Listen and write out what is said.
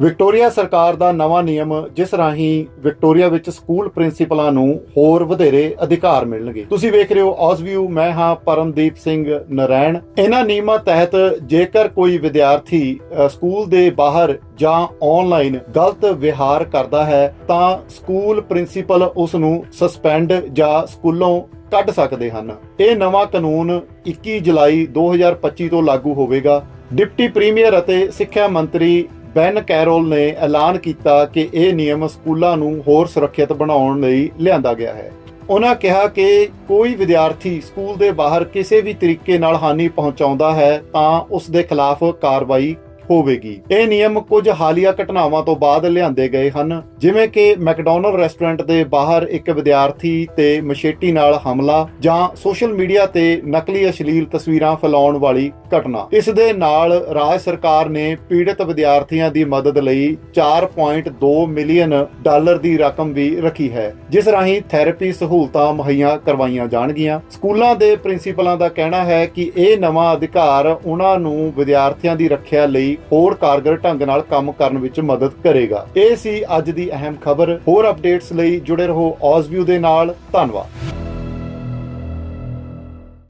Victoria ਸਰਕਾਰ ਦਾ ਨਵਾਂ ਨਿਯਮ, ਜਿਸ ਰਾਹੀਂ ਵਿਕਟੋਰੀਆ ਵਿੱਚ ਸਕੂਲ ਪ੍ਰਿੰਸੀਪਲਾਂ ਨੂੰ ਹੋਰ ਵਧੇਰੇ ਅਧਿਕਾਰ ਮਿਲਣਗੇ। ਤੁਸੀਂ ਵੇਖ ਰਹੇ ਹੋ ਔਜ਼ਵਿਊ ਮੈਂ ਹਾਂ ਪਰਮਦੀਪ ਸਿੰਘ ਨਰੈਣ। ਇਹਨਾਂ ਨਿਯਮਾਂ ਤਹਿਤ ਜੇਕਰ ਕੋਈ ਵਿਦਿਆਰਥੀ ਸਕੂਲ ਦੇ ਬਾਹਰ ਜਾਂ ਆਨਲਾਈਨ ਗਲਤ ਵਿਹਾਰ ਕਰਦਾ ਹੈ, ਤਾਂ ਸਕੂਲ ਪ੍ਰਿੰਸੀਪਲ ਉਸ ਨੂੰ ਸਸਪੈਂਡ ਜਾਂ ਸਕੂਲੋਂ ਕੱਢ ਸਕਦੇ ਹਨ। ਇਹ ਨਵਾਂ ਕਾਨੂੰਨ 21 ਜੁਲਾਈ 2025 ਤੋਂ ਲਾਗੂ ਹੋਵੇਗਾ। ਡਿਪਟੀ ਪ੍ਰੀਮੀਅਰ ਅਤੇ ਸਿੱਖਿਆ ਮੰਤਰੀ ਬੈਨ ਕੈਰੋਲ ਨੇ ਐਲਾਨ ਕੀਤਾ ਕਿ ਇਹ ਨਿਯਮ ਸਕੂਲਾਂ ਨੂੰ ਹੋਰ ਸੁਰੱਖਿਅਤ ਬਣਾਉਣ ਲਈ ਲਿਆਂਦਾ ਗਿਆ ਹੈ। ਉਹਨਾਂ ਕਿਹਾ ਕਿ ਕੋਈ ਵਿਦਿਆਰਥੀ ਸਕੂਲ ਦੇ ਬਾਹਰ ਕਿਸੇ ਵੀ ਤਰੀਕੇ ਨਾਲ ਹਾਨੀ ਪਹੁੰਚਾਉਂਦਾ ਹੈ ਤਾਂ ਉਸ ਦੇ ਖਿਲਾਫ ਕਾਰਵਾਈ ਹੋਵੇਗੀ। ਇਹ ਨਿਯਮ ਕੁਝ ਹਾਲੀਆ ਘਟਨਾਵਾਂ ਤੋਂ ਬਾਅਦ ਲਿਆਂਦੇ ਗਏ ਹਨ, ਜਿਵੇਂ ਕਿ ਮੈਕਡੋਨਲਡ ਰੈਸਟੋਰੈਂਟ ਦੇ ਬਾਹਰ ਇੱਕ ਵਿਦਿਆਰਥੀ ਤੇ ਮਸ਼ੇਟੀ ਨਾਲ ਹਮਲਾ ਜਾਂ ਸੋਸ਼ਲ ਮੀਡੀਆ ਤੇ ਨਕਲੀ ਅਸ਼ਲੀਲ ਤਸਵੀਰਾਂ ਫੈਲਾਉਣ ਵਾਲੀ ਘਟਨਾ। ਇਸ ਦੇ ਨਾਲ ਰਾਜ ਸਰਕਾਰ ਨੇ ਪੀੜਤ ਵਿਦਿਆਰਥੀਆਂ ਦੀ ਮਦਦ ਲਈ 4.2 ਮਿਲੀਅਨ ਡਾਲਰ ਦੀ ਰਕਮ ਵੀ ਰੱਖੀ ਹੈ, ਜਿਸ ਰਾਹੀਂ ਥੈਰੇਪੀ ਸਹੂਲਤਾਂ ਮੁਹੱਈਆ ਕਰਵਾਈਆਂ ਜਾਣਗੀਆਂ। ਸਕੂਲਾਂ ਦੇ ਪ੍ਰਿੰਸੀਪਲਾਂ ਦਾ ਕਹਿਣਾ ਹੈ ਕਿ ਇਹ ਨਵਾਂ ਅਧਿਕਾਰ ਉਹਨਾਂ ਨੂੰ ਵਿਦਿਆਰਥੀਆਂ ਦੀ ਰੱਖਿਆ ਲਈ ਹੋਰ ਕਾਰਗਰ ਢੰਗ ਨਾਲ ਕੰਮ ਕਰਨ ਵਿੱਚ ਮਦਦ ਕਰੇਗਾ। ਇਹ ਸੀ ਅੱਜ ਦੀ ਅਹਿਮ ਖਬਰ। ਹੋਰ ਅਪਡੇਟਸ ਲਈ ਜੁੜੇ ਰਹੋ ਔਜ਼ਵਿਊ ਦੇ ਨਾਲ। ਧੰਨਵਾਦ।